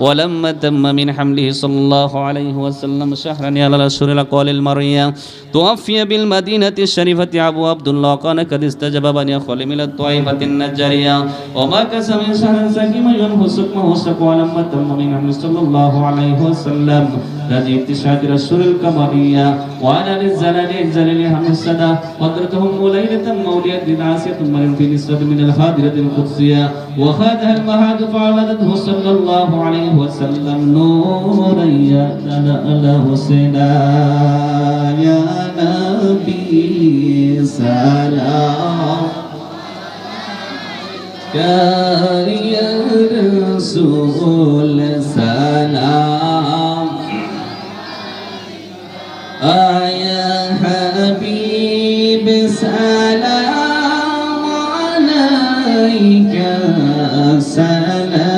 ولما تم من حمله صلى الله عليه وسلم شهرا على الأشهر الأقوال المرية توفي بالمدينة الشريفة أبو عبد الله كان قد استجاب بني خلم إلى الطائفة النجارية وما كسب من شهر سكيما ينفس سكمه سكوا لما تم من حمله صلى الله عليه وسلم. الذي اكتشاف رسول القمرية وأنا للزلال الزلال هم السنة. وقرتهم ليلة مولية للعاسية ثم في نسبة من الحاضرة القدسية. وخادها المهاد فعبدته صلى الله عليه وسلم نورا يا لا حسينا يا نبي سلام. يا رسول سلام. يا حبيب سلام عليك صلوات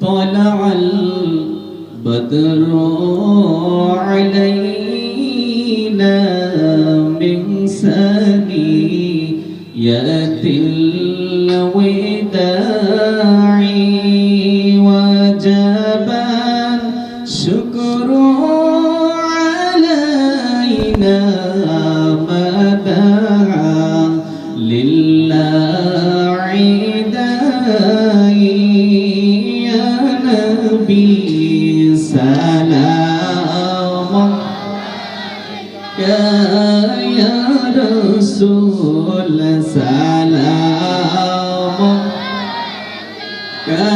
طلع البدر علينا من ثنيات الوداع وجب الشكر سلام يا يا رسول سلام يا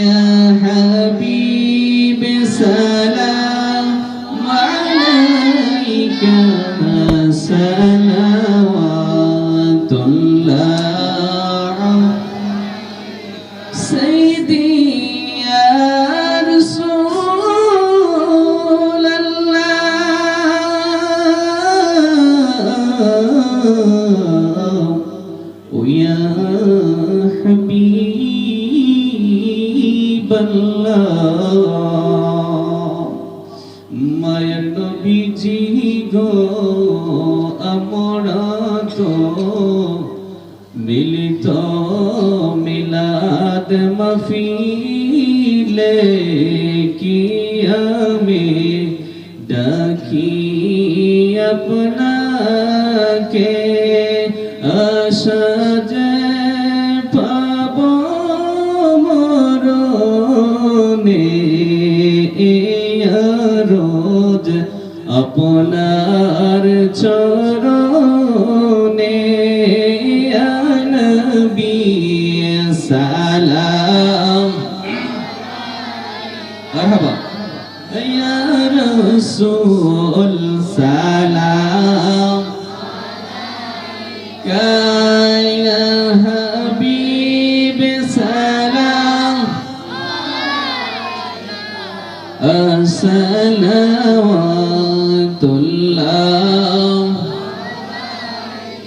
يا حبيب سلام عليك সাল্লাল্লাহ মায়া নবীজি গো আমরা তো মিলিত মিলাদ মফিলে কি আমি ডাকি আপনাকে আশা আপনার চরণে নবী সালাম مرحبا يا رسول سلام يا حبيب سلام صلوات الله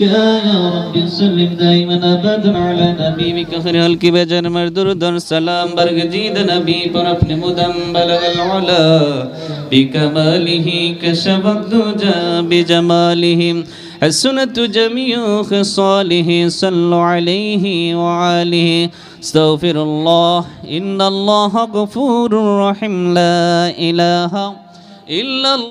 يا رب سلم دائما ابدا على نبيك خير الكبجر مردود السلام برق جيد نبي پر اپنے مدم بلغ العلا بكماله كشف الدجى بجماله حسنت جميع خصاله صلوا عليه وعليه استغفر الله إن الله غفور رحيم لا إله إلا الله